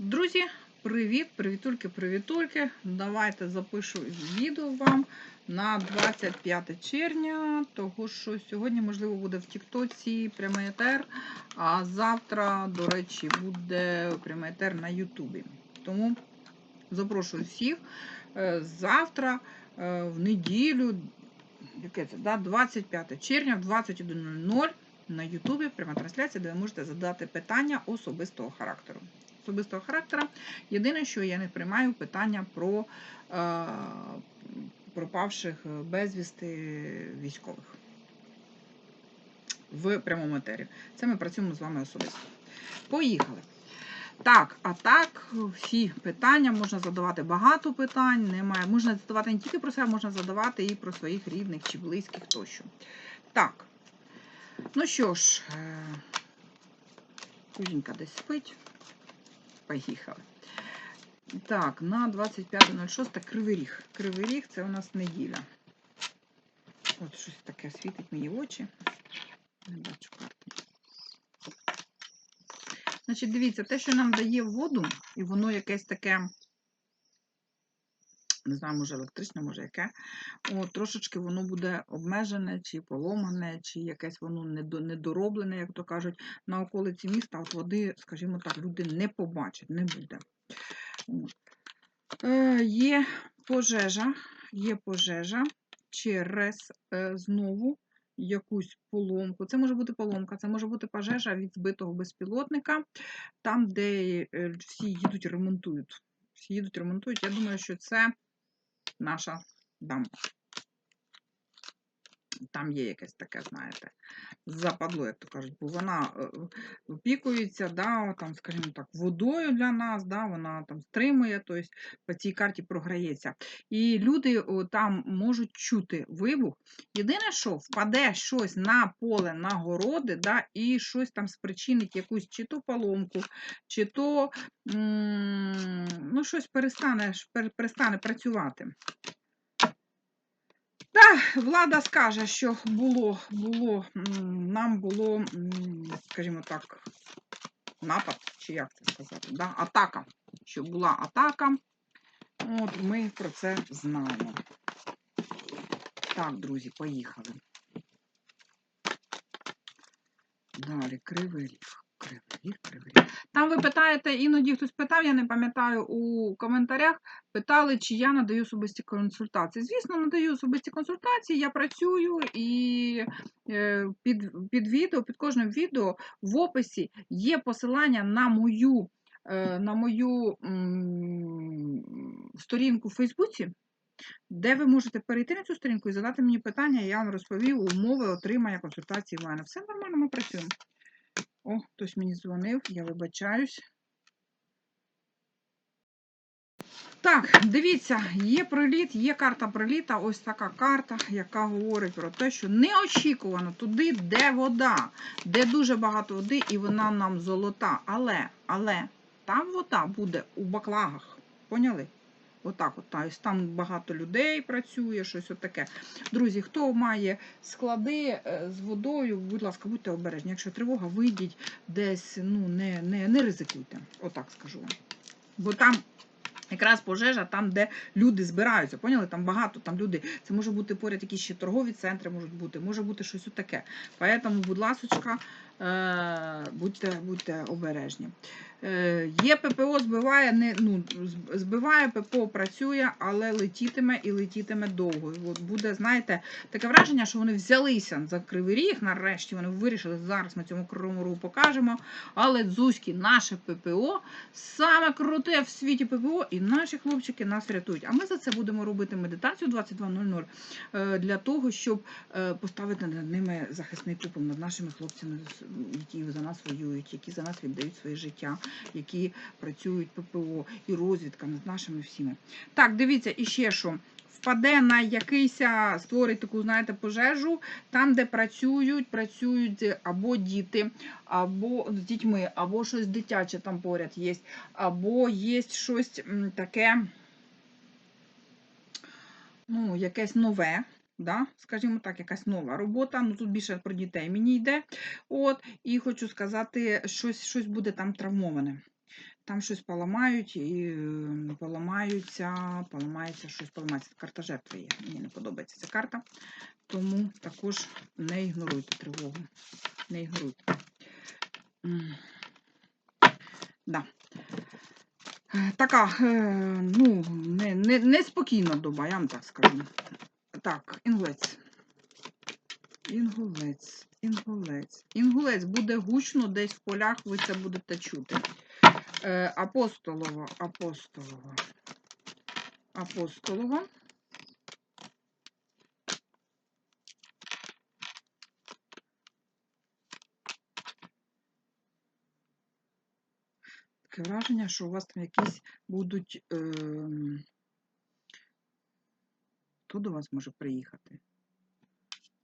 Друзі, привіт, привітульки, привітульки. Давайте запишу відео вам на 25 червня, того що сьогодні, можливо, буде в Тіктоці прямий етер, а завтра, до речі, буде прямий етер на Ютубі. Тому запрошую всіх е, завтра, е, в неділю, яке це, да, 25 червня в 21.00 на Ютубі пряма трансляція, де ви можете задати питання особистого характеру. Особистого характера. Єдине, що я не приймаю питання про е, пропавших безвісти військових в прямому етері. Це ми працюємо з вами особисто. Поїхали. Так, а так, всі питання можна задавати багато питань. Немає. Можна задавати не тільки про себе, можна задавати і про своїх рідних чи близьких тощо. Так. Ну що ж, е, Кузінька десь спить. Поїхали. Так, на 25.06 Кривий Ріг. Кривий Ріг це у нас неділя. От щось таке світить мені в очі. Не бачу карти. Значить, дивіться, те, що нам дає воду, і воно якесь таке, не знаю, може електричне, може яке, от, трошечки воно буде обмежене, чи поломане, чи якесь воно недороблене, як то кажуть, на околиці міста, от води, скажімо так, люди не побачать, не буде. Е, є пожежа, є пожежа через е, знову якусь поломку. Це може бути поломка, це може бути пожежа від збитого безпілотника, там, де е, всі їдуть, ремонтують. Всі їдуть, ремонтують. Я думаю, що це nasza dama. Там є якесь таке, знаєте, западло, як то кажуть, бо вона е, опікується, да, там, скажімо так, водою для нас, да, вона там стримує, тобто по цій карті програється. І люди там можуть чути вибух. Єдине, що впаде щось на поле, на городи, да, і щось там спричинить якусь чи то поломку, чи то ну, щось перестане, перестане працювати. Та влада скаже, що було, було, нам було, скажімо так, напад, чи як це сказати, да? атака. Що була атака, от ми про це знаємо. Так, друзі, поїхали. Далі, кривий ріг. Там ви питаєте, іноді хтось питав, я не пам'ятаю у коментарях, питали, чи я надаю особисті консультації. Звісно, надаю особисті консультації, я працюю і е, під, під відео, під кожним відео в описі є посилання на мою, е, на мою сторінку в Фейсбуці. Де ви можете перейти на цю сторінку і задати мені питання, я вам розповів умови отримання консультації в мене. Все нормально, ми працюємо. О, хтось мені дзвонив, я вибачаюсь. Так, дивіться, є приліт, є карта приліта, ось така карта, яка говорить про те, що неочікувано туди, де вода, де дуже багато води, і вона нам золота. Але, але там вода буде у баклагах. Поняли? Отак, от, тобто там багато людей працює, щось отаке. Друзі, хто має склади е, з водою, будь ласка, будьте обережні. Якщо тривога, вийдіть десь, ну не, не, не ризикуйте. Отак скажу вам. Бо там якраз пожежа, там, де люди збираються. Поняли? Там багато, там люди. Це може бути поряд якісь ще торгові центри, можуть бути, може бути щось таке. Поэтому, будь ласочка, будьте, будьте обережні. Е, Є ППО збиває, не, ну, збиває, ППО працює, але летітиме і летітиме довго. От буде, знаєте, таке враження, що вони взялися за кривий ріг, нарешті вони вирішили, зараз ми цьому кривому рогу покажемо. Але дзузьки, наше ППО, саме круте в світі ППО, і наші хлопчики нас рятують. А ми за це будемо робити медитацію 22.00 е, для того, щоб е, поставити над ними захисний купол над нашими хлопцями, які за нас воюють, які за нас віддають своє життя, які працюють ППО і розвідка над нашими всіми. Так, дивіться, і ще що. Впаде на якийсь, створить таку, знаєте, пожежу, там, де працюють, працюють або діти, або з дітьми, або щось дитяче там поряд є, або є щось таке, ну, якесь нове, Да? Скажімо так, якась нова робота. Ну тут більше про дітей мені йде. От, і хочу сказати, щось, щось буде там травмоване. Там щось поламають і е, поламаються, поламається, щось поламається. Карта жертви є. Мені не подобається ця карта. Тому також не ігноруйте тривогу. Не ігноруйте. Да. Е, Така, е, ну, не, не, неспокійна доба, я вам так скажу. Так, інгулець. Інгулець, інгулець. Інгулець буде гучно, десь в полях ви це будете чути. Е, апостолова, апостолова. Апостолова. Таке враження, що у вас там якісь будуть. ем, Хто до вас може приїхати?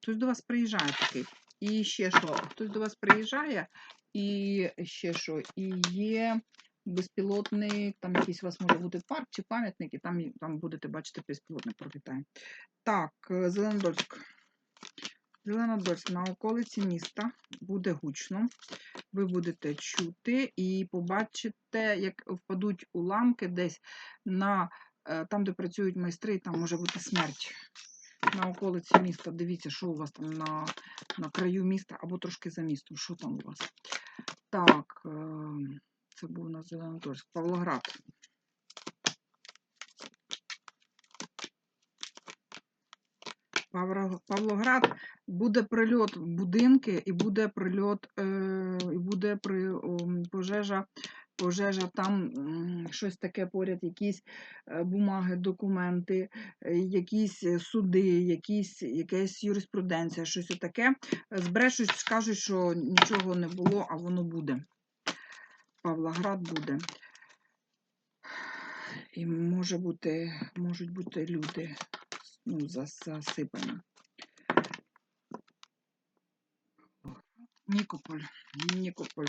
Хтось до вас приїжджає такий. І ще що? Хтось до вас приїжджає, і ще що? І є безпілотний, там якийсь у вас може бути парк чи пам'ятник, і там, там будете бачити безпілотник пролітає. Так, е, Зеленодольськ. Зеленодольськ на околиці міста буде гучно. Ви будете чути і побачите, як впадуть уламки десь на там, де працюють майстри, там може бути смерть. На околиці міста. Дивіться, що у вас там на, на краю міста або трошки за містом. Що там у вас? Так, е, це був у нас Зеленодольськ. Павлоград. Павлоград буде прильот в будинки і буде прильот, е, і буде при, пожежа, пожежа там щось таке поряд, якісь е, бумаги, документи, е, якісь суди, якісь, якась юриспруденція, щось таке. Збрешуть, скажуть, що нічого не було, а воно буде. Павлоград буде. І може бути, можуть бути люди ну, зас- засипані. Нікополь. Нікополь.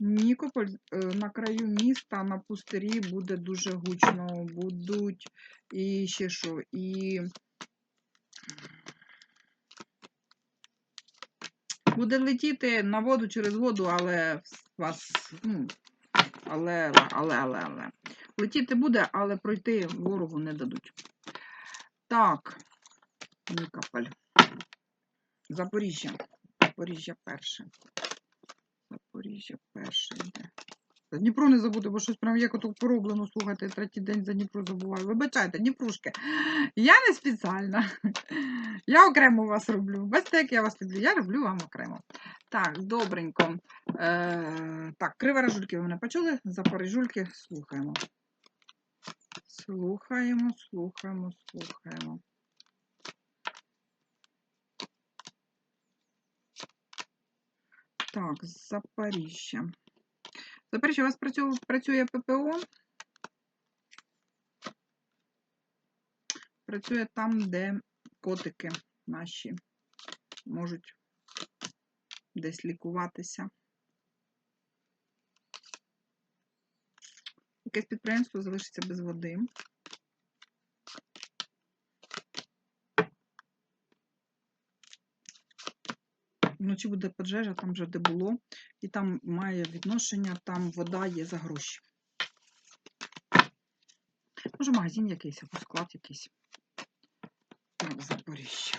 Нікополь е, на краю міста на пустирі буде дуже гучно. Будуть і ще що, і буде летіти на воду через воду, але вас, ну, але, але, але, але. Летіти буде, але пройти ворогу не дадуть. Так, Нікополь. Запоріжжя. Запоріжжя перше. Запоріжжя перше йде. Дніпро не забуду, бо щось прям як ото пороблено, слухайте, третій день за Дніпро забуваю. Вибачайте, Дніпрушки. Я не спеціально. Я окремо вас роблю. Бачите, як я вас люблю. Я люблю вам окремо. Так, добренько. Е, так, криворожульки ви мене почули? Запоріжульки слухаємо. Слухаємо, слухаємо, слухаємо. Так, Запоріжжя. Запоріжжя, у вас працює ППО? Працює там, де котики наші можуть десь лікуватися. Якесь підприємство залишиться без води. Вночі буде пожежа, там вже де було, і там має відношення, там вода є за гроші. Може, магазин якийсь або склад якийсь. Так, Запоріжжя.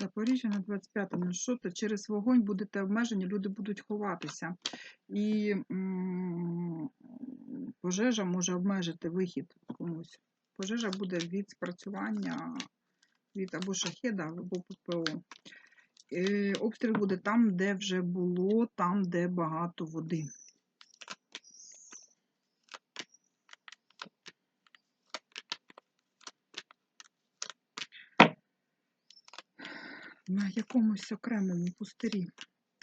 Запоріжжя. На 25.06 через вогонь будете обмежені, люди будуть ховатися. І пожежа може обмежити вихід комусь. Пожежа буде від спрацювання від або шахеда, або ППО. Е, Обстріл буде там, де вже було, там, де багато води. На якомусь окремому пустирі.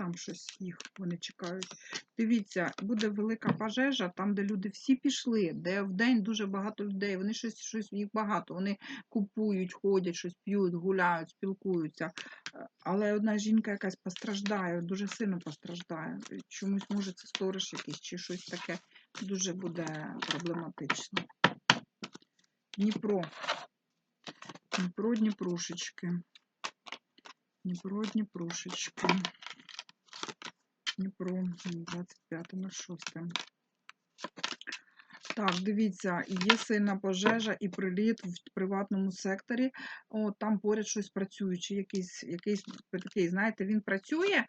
Там щось їх вони чекають. Дивіться, буде велика пожежа, там, де люди всі пішли, де в день дуже багато людей, вони щось, щось їх багато, вони купують, ходять, щось п'ють, гуляють, спілкуються. Е, Але одна жінка якась постраждає, дуже сильно постраждає. Чомусь може це сторож якийсь чи щось таке дуже буде проблематично. Дніпро. Дніпро, Дніпрушечки. Дніпро, Дніпрушечки. Дніпро, 25 на 6. Так, дивіться, є сильна пожежа і приліт в приватному секторі. О, там поряд щось працюючи, якийсь, якийсь такий, знаєте, він працює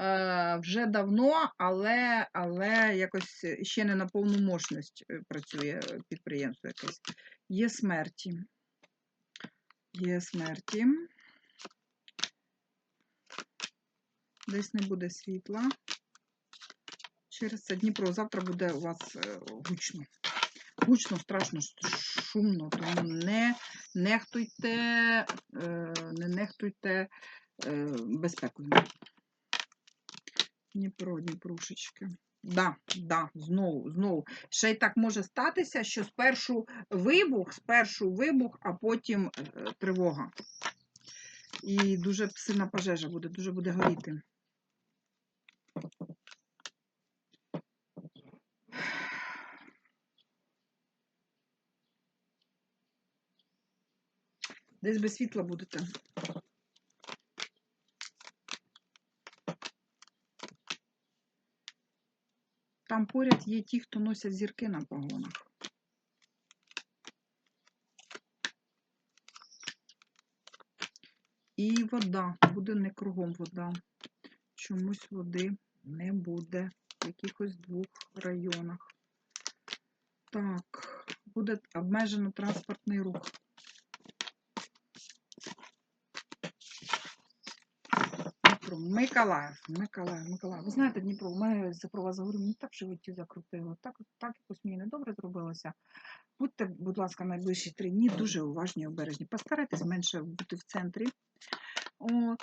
е, вже давно, але, але якось ще не на повну мощність е, працює підприємство якесь. Є смерті. Є смерті. Десь не буде світла. Через це Дніпро завтра буде у вас е, гучно. Гучно, страшно, шумно, тому не нехтуйте, е, не нехтуйте е, безпекою. Дніпро, Дніпрушечки. Да, да, знову, знову. Ще й так може статися, що спершу вибух, спершу вибух, а потім тривога. І дуже сильна пожежа буде, дуже буде горіти. Десь без світла будете. Там поряд є ті, хто носять зірки на погонах. І вода. Буде не кругом вода. Чомусь води не буде в якихось двох районах. Так, буде обмежено транспортний рух. Дніпро, Миколаїв, Миколаїв, Миколаїв. Ви знаєте, Дніпро, у мене за про вас говорю, мені так в животі закрутило, так, так якось мені недобре зробилося. Будьте, будь ласка, найближчі три дні дуже уважні обережні. Постарайтесь менше бути в центрі. У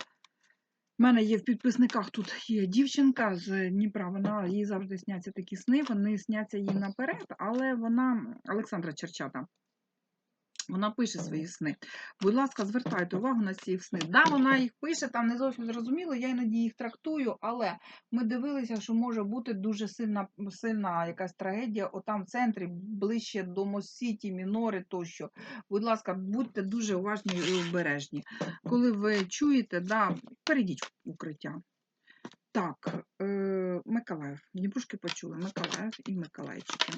мене є в підписниках тут є дівчинка з Дніпра, вона їй завжди сняться такі сни, вони сняться їй наперед, але вона, Олександра Черчата, вона пише свої сни. Будь ласка, звертайте увагу на ці сни. Да, вона їх пише, там не зовсім зрозуміло, я іноді їх трактую, але ми дивилися, що може бути дуже сильна, сильна якась трагедія, отам в центрі, ближче до Моссіті, Мінори тощо. Будь ласка, будьте дуже уважні і обережні. Коли ви чуєте, да, перейдіть в укриття. Так, е, Миколаїв. Дніпрушки почули. Миколаїв і Миколаївчики.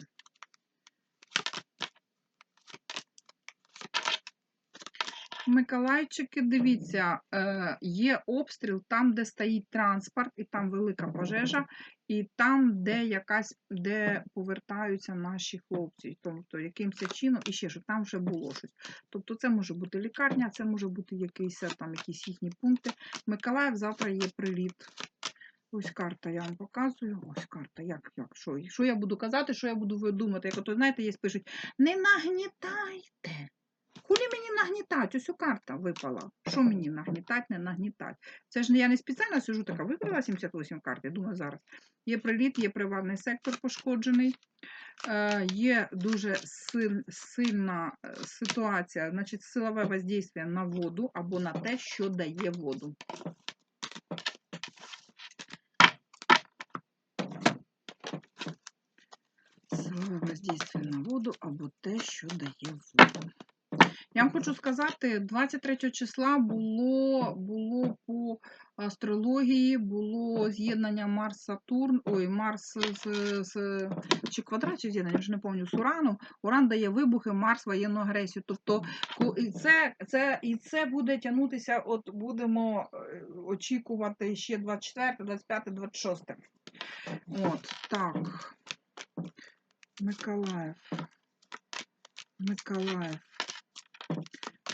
Миколайчики, дивіться, е, є обстріл там, де стоїть транспорт, і там велика пожежа, і там, де якась, де повертаються наші хлопці, тобто якимось чином, і ще що там вже було щось. Тобто це може бути лікарня, це може бути якийсь е, там якісь їхні пункти. Миколаїв завтра є приліт. Ось карта, я вам показую. Ось карта. Як, як, що, що я буду казати, що я буду видумати? Як ото, знаєте, є пишуть, не нагнітайте. Кулі мені нагнітать? Ось у карта випала. Що мені нагнітать, не нагнітать? Це ж я не спеціально сижу така, вибрала 78 карт, я думаю, зараз. Є приліт, є приватний сектор пошкоджений, е, є дуже силь, сильна е, ситуація, значить, силове воздействие на воду або на те, що дає воду. Силове воздействие на воду або те, що дає воду. Я вам хочу сказати, 23 числа було, було по астрології, було з'єднання Марс-Сатурн, ой, Марс з, з чи квадрат, чи з'єднання, вже не пам'ятаю, з Ураном. Уран дає вибухи, Марс воєнну агресію. Тобто і це, це, і це буде тягнутися, от будемо е, очікувати ще 24, 25, 26. От, так. Миколаїв. Миколаїв.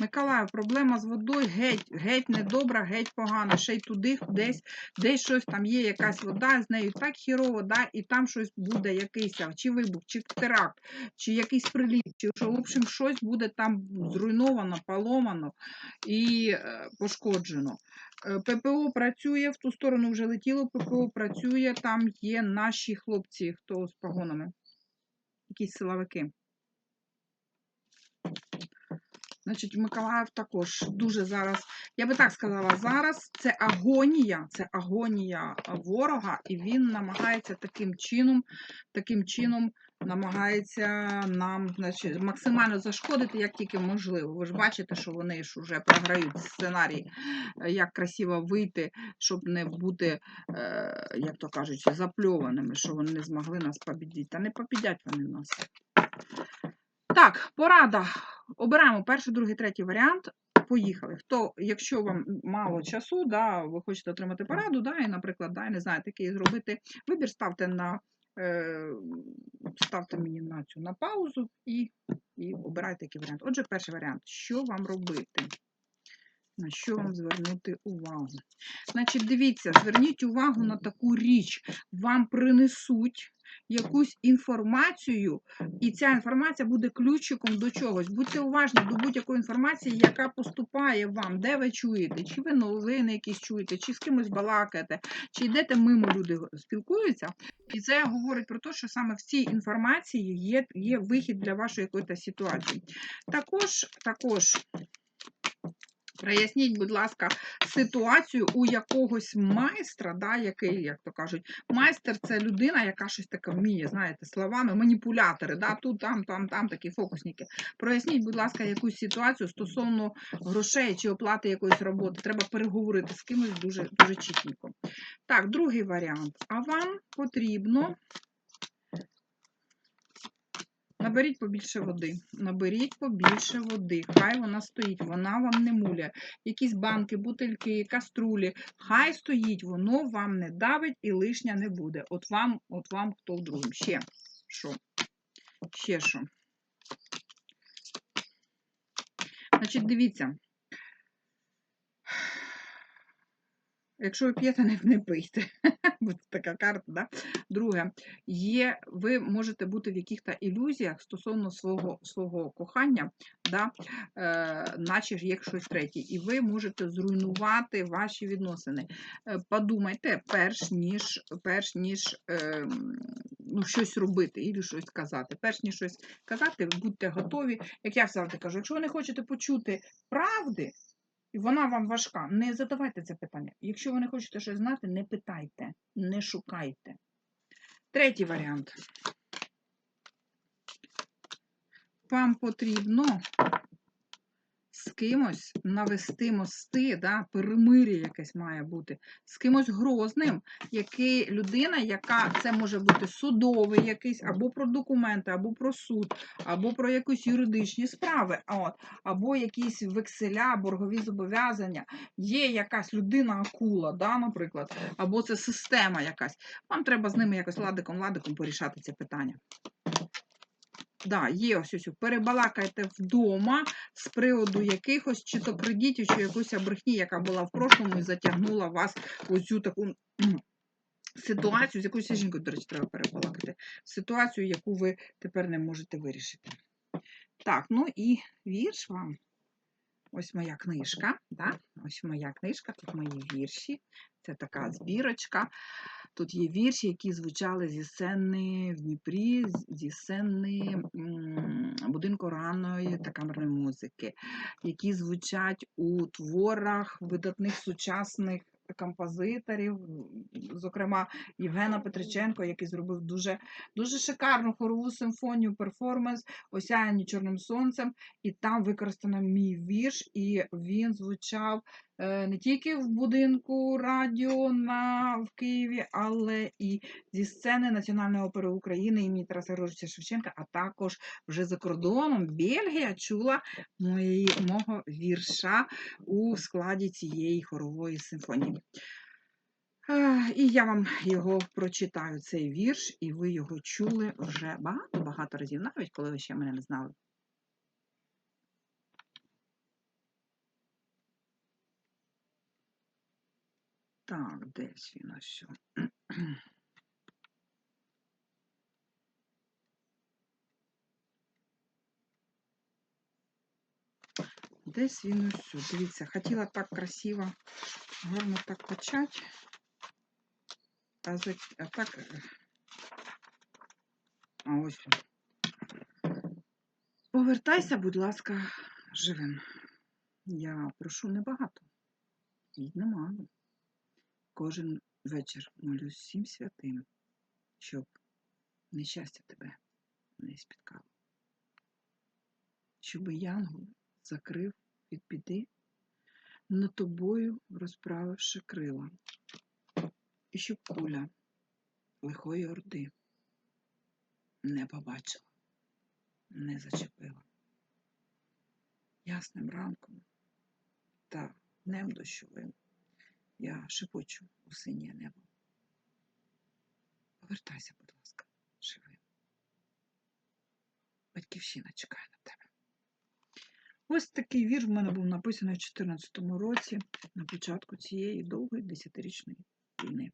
Миколаїв, проблема з водою геть, геть недобра, геть погана. Ще й туди десь, десь щось там є, якась вода, з нею так хірово, да, і там щось буде якийсь, чи вибух, чи теракт, чи якийсь приліт, чи що, в общем, щось буде там зруйновано, поломано і е, пошкоджено. Е, ППО працює, в ту сторону вже летіло, ППО працює, там є наші хлопці, хто з погонами, якісь силовики. Значить, Миколаїв також дуже зараз, я би так сказала, зараз це агонія, це агонія ворога, і він намагається таким чином, таким чином намагається нам значить, максимально зашкодити, як тільки можливо. Ви ж бачите, що вони ж вже програють сценарій, як красиво вийти, щоб не бути, е, як то кажуть, запльованими, що вони не змогли нас побідіти. Та не побідять вони нас. Так, порада. Обираємо перший, другий, третій варіант. Поїхали. Хто, якщо вам мало часу, да, ви хочете отримати пораду, да, і, наприклад, да, не знаєте, який зробити вибір, ставте на е, ставте мені на цю на паузу і, і обирайте який варіант. Отже, перший варіант. Що вам робити? На що вам звернути увагу? Значить, дивіться, зверніть увагу на таку річ. Вам принесуть якусь інформацію, і ця інформація буде ключиком до чогось. Будьте уважні до будь-якої інформації, яка поступає вам, де ви чуєте, чи ви новини якісь чуєте, чи з кимось балакаєте, чи йдете мимо люди спілкуються. І це говорить про те, що саме в цій інформації є, є вихід для вашої якоїсь ситуації. Також, також. Проясніть, будь ласка, ситуацію у якогось майстра, да, який, як то кажуть, майстер це людина, яка щось таке вміє, знаєте, словами, маніпулятори, да, тут, там, там, там такі фокусники. Проясніть, будь ласка, якусь ситуацію стосовно грошей чи оплати якоїсь роботи. Треба переговорити з кимось дуже, дуже чітко. Так, другий варіант. А вам потрібно. Наберіть побільше води. Наберіть побільше води. Хай вона стоїть, вона вам не муля. Якісь банки, бутильки, каструлі. Хай стоїть, воно вам не давить і лишня не буде. От вам, от вам хто в другому. Ще що? Ще що? Значить, дивіться. Якщо ви п'єте, не, не пийте. Така карта, да? Друге, є, ви можете бути в яких-то ілюзіях стосовно свого свого кохання, да? е, наче ж є щось третє, і ви можете зруйнувати ваші відносини. Е, подумайте, перш ніж перш ніж е, ну, щось робити і щось казати. Перш ніж щось казати, будьте готові. Як я завжди кажу, якщо ви не хочете почути правди, вона вам важка, не задавайте це питання. Якщо ви не хочете щось знати, не питайте, не шукайте. Третій варіант. Вам потрібно з кимось навести мости, да, перемир'я якесь має бути, з кимось грозним, який людина, яка це може бути судовий якийсь, або про документи, або про суд, або про якісь юридичні справи, от, або якісь векселя, боргові зобов'язання. Є якась людина-акула, да, наприклад, або це система якась. Вам треба з ними якось ладиком-ладиком порішати це питання. Да, є ось ось, перебалакайте вдома з приводу якихось чи то кредитів, чи якоїсь брехні, яка була в прошлому і затягнула вас в цю таку ситуацію, з якоюсь жінкою, до речі, треба перебалакати, ситуацію, яку ви тепер не можете вирішити. Так, ну і вірш вам. Ось моя книжка. Да? Ось моя книжка, тут мої вірші. Це така збірочка. Тут є вірші, які звучали зі сцени в Дніпрі, зі сцени будинку ранної та камерної музики, які звучать у творах видатних сучасних композиторів, зокрема Євгена Петриченко, який зробив дуже дуже шикарну хорову симфонію, перформанс Осяяні Чорним Сонцем, і там використано мій вірш, і він звучав не тільки в будинку радіо на, в Києві, але і зі сцени Національної опери України імені Тараса Григоровича Шевченка, а також вже за кордоном Бельгія чула мого вірша у складі цієї хорової симфонії. І я вам його прочитаю, цей вірш, і ви його чули вже багато-багато разів, навіть коли ви ще мене не знали. Так, десь він ось. Десь він ось. Дивіться, хотіла так красиво, гарно так почати. А, за... а так. е, А ось. Повертайся, будь ласка, живим. Я прошу небагато. І немало. Кожен вечір молюсь всім святим, щоб нещастя тебе не спіткало. Щоб янгол закрив від біди, над тобою розправивши крила, і щоб куля лихої орди не побачила, не зачепила. Ясним ранком та днем дощовим я шепочу у синє небо. Повертайся, будь ласка, живим. Батьківщина чекає на тебе. Ось такий вір в мене був написаний у 2014 році, на початку цієї довгої десятирічної війни.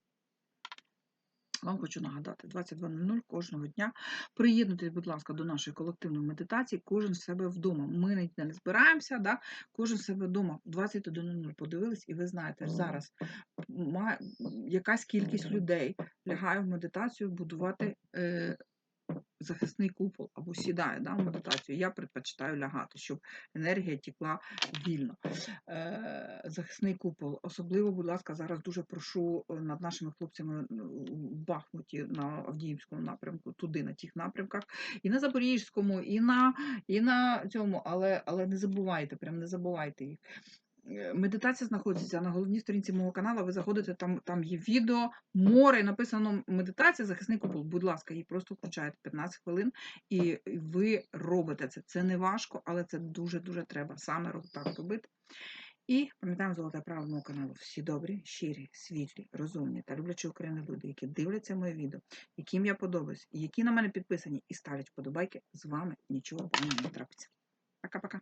Вам хочу нагадати, 22.00 кожного дня. Приєднуйтесь, будь ласка, до нашої колективної медитації, кожен себе вдома. Ми ніде не збираємося, да? кожен себе вдома. 21.00 подивились, і ви знаєте, зараз якась кількість людей лягає в медитацію будувати е, захисний купол або сідає да, в медитацію. Я предпочитаю лягати, щоб енергія тікла вільно. Е, захисний купол. Особливо, будь ласка, зараз дуже прошу е, над нашими хлопцями в Бахмуті на Авдіївському напрямку, туди, на тих напрямках, і на Запорізькому, і на, і на цьому, але, але не забувайте, прям не забувайте їх. Е, Медитація знаходиться на головній сторінці мого каналу. Ви заходите, там, там є відео, море, написано медитація, захисний купол. Будь ласка, її просто включаєте 15 хвилин, і ви робите це. Це не важко, але це дуже-дуже треба саме так робити. І пам'ятаємо золоте правило мого каналу. Всі добрі, щирі, світлі, розумні та люблячі Україну люди, які дивляться моє відео, яким я подобаюсь, які на мене підписані і ставлять вподобайки, з вами нічого не трапиться. Пока-пока.